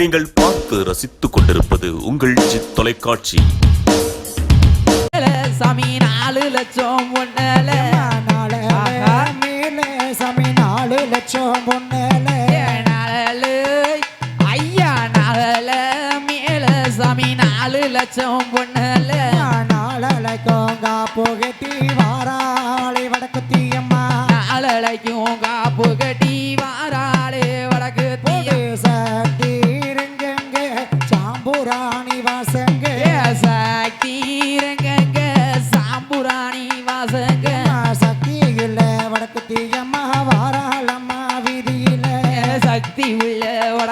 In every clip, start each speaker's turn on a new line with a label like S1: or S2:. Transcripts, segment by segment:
S1: நீங்கள் பார்த்து ரசித்துக் கொண்டிருப்பது உங்கள் ஜி தொலைக்காட்சி.
S2: சாமி நாலு லட்சம் ஒன்னல.
S3: சாமி நாலு லட்சம்
S2: ஒன்னல. ஐயா நாள மேல சாமி நாலு லட்சம் பொண்ணல
S3: நாளலைக்கும் காப்புகத்தி வாராளி வடக்குத்தி அம்மா. நாளலைக்கும்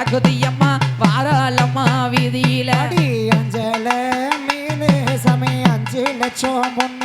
S3: தகுதியம்மா வாராளம்மா வீதியில. அஞ்சல மீன் சமயம் அஞ்சு லட்சம்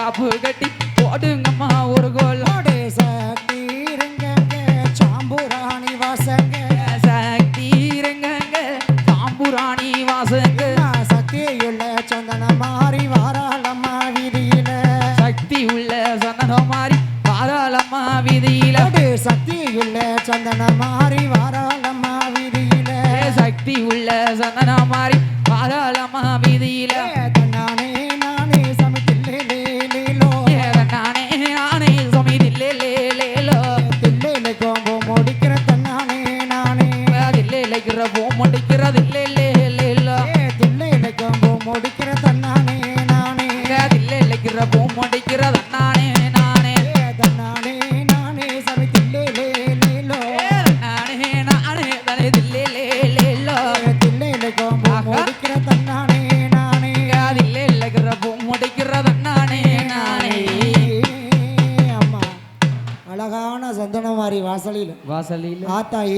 S3: காப்பு கட்டி போடுங்கம்மா ஒரு
S2: கோல்.
S3: முடிக்கிறதா?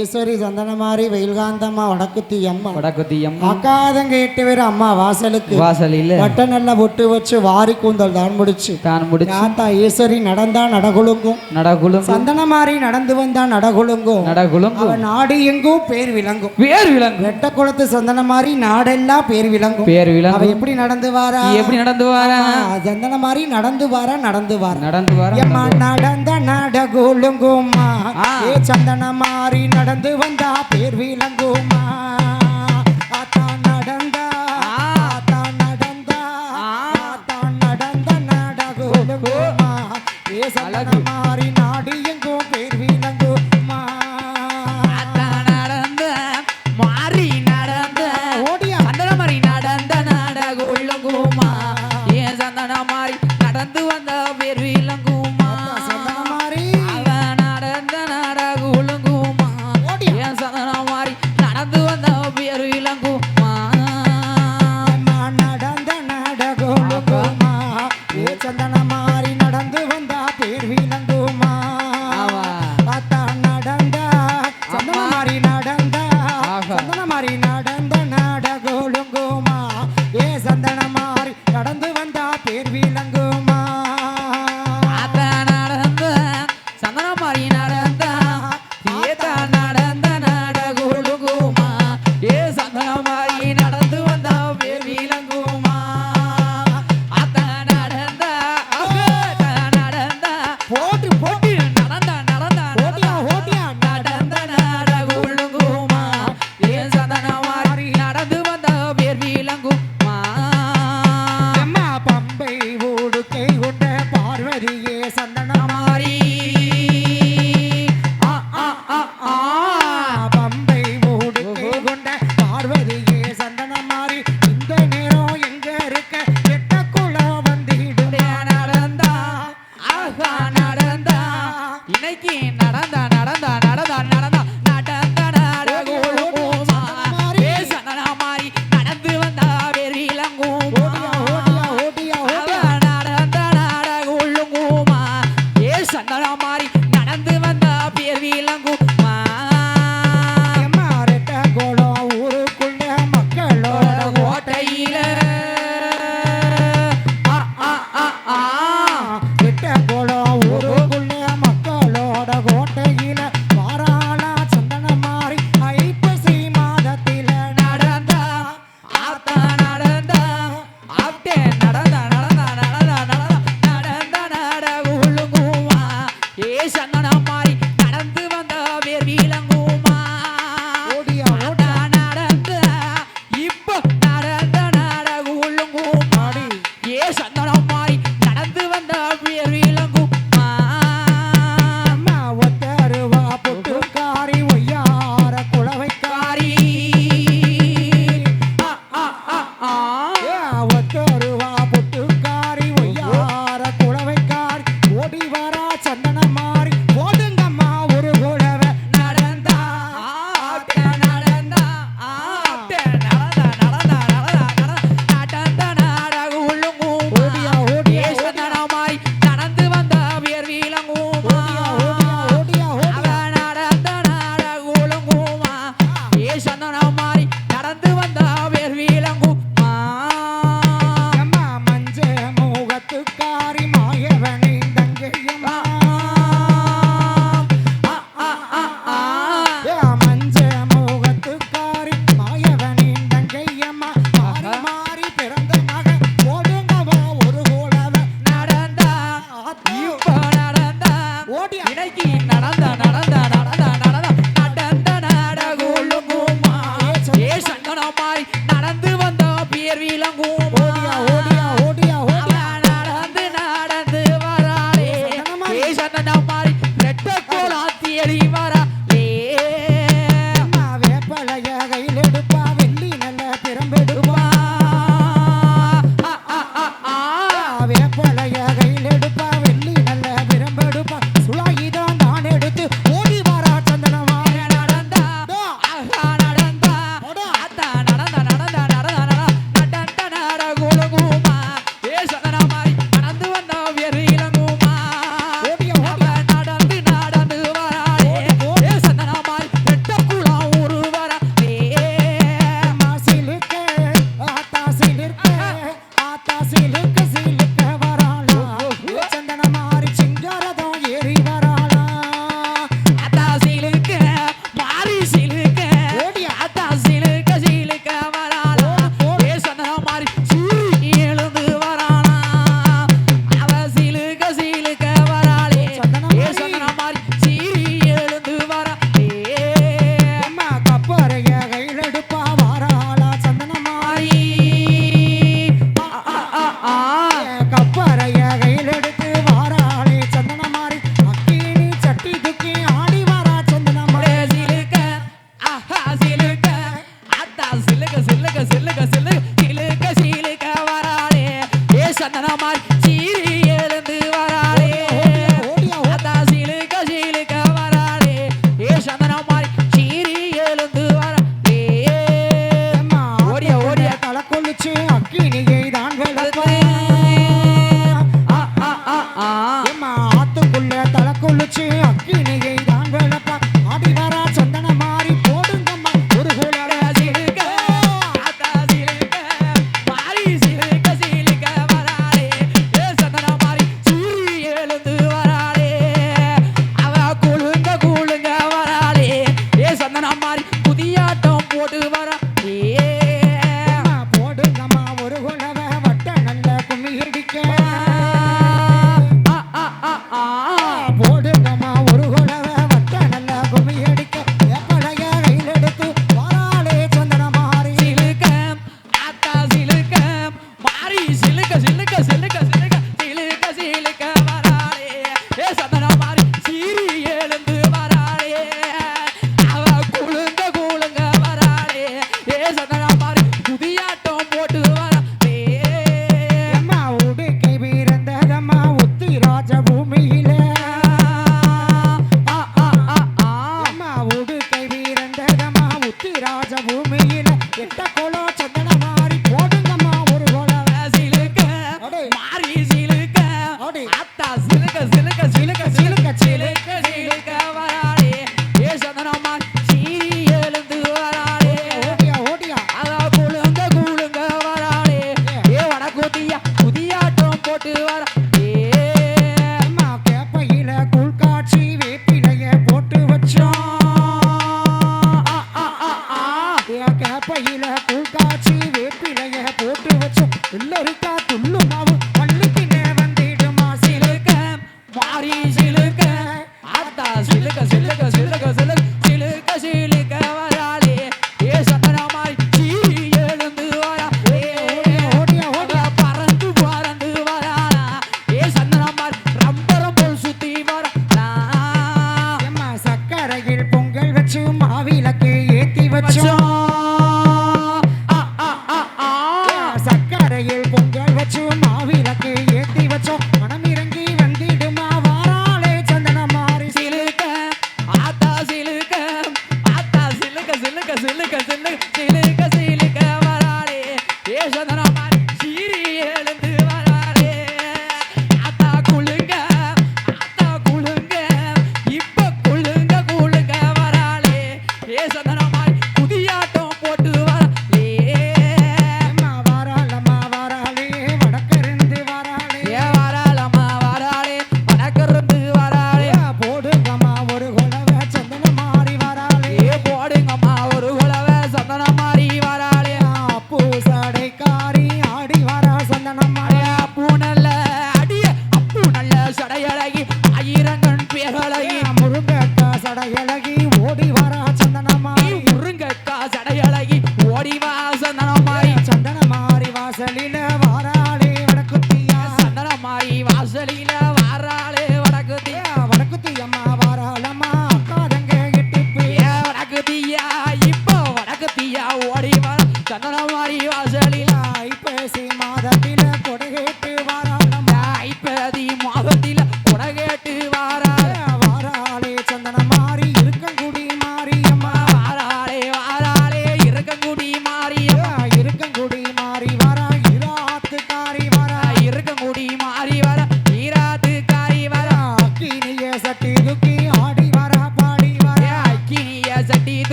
S3: ஈஸ்வரி சந்தன மாறி வெயில்காந்தம்மா வடக்குத்தி அம்மா
S2: வடக்குத்தி அம்மா
S3: அக்காதங்க எட்டு பேர் அம்மா வாசலுக்கு.
S2: வாசலில.
S3: வட்ட நல்ல பொட்டு வச்சு வாரி கூந்தல் தான் முடிச்சு.
S2: தான் முடிச்சு.
S3: ஆத்தா ஈஸ்வரி நடந்தா நடகுலுங்கும்.
S2: நடகுலும்
S3: சந்தன மாறி நடந்து வந்தா நடகுலுங்கும்.
S2: நடகுலும்
S3: அவன் நாடு எங்கும் பேர் விளங்கும்.
S2: பேர் விலங்கு
S3: வெட்ட குளத்து சந்தன மாறி நாடெல்லாம் பேர் விளங்கும்.
S2: பேர்
S3: அவ
S2: விலங்கு
S3: எப்படி நடந்து வாரா?
S2: எப்படி நடந்து வாரா?
S3: ஆ, சந்தன மாறி நடந்து வாரா. நடந்து வாரா
S2: நடந்து வாரா.
S3: நடந்த நடகுலுங்குமா
S2: ஆ.
S3: ஏ சந்தன மாறி நடந்து வந்தா பேர் விளங்குமா? அதான் நடந்த soldano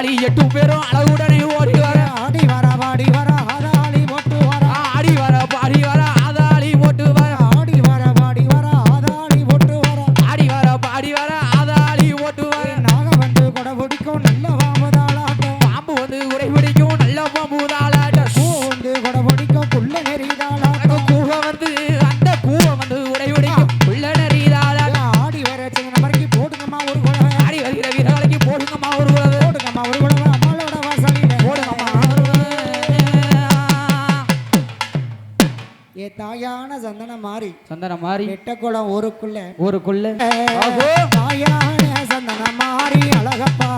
S3: காளி எட்டு பேரும் அழகுடனே
S2: ஓடி
S3: எட்டக்குளம் ஊருக்குள்ள.
S2: ஊருக்குள்ள?
S3: மாயான சந்தன மாறி
S2: அழகப்பா.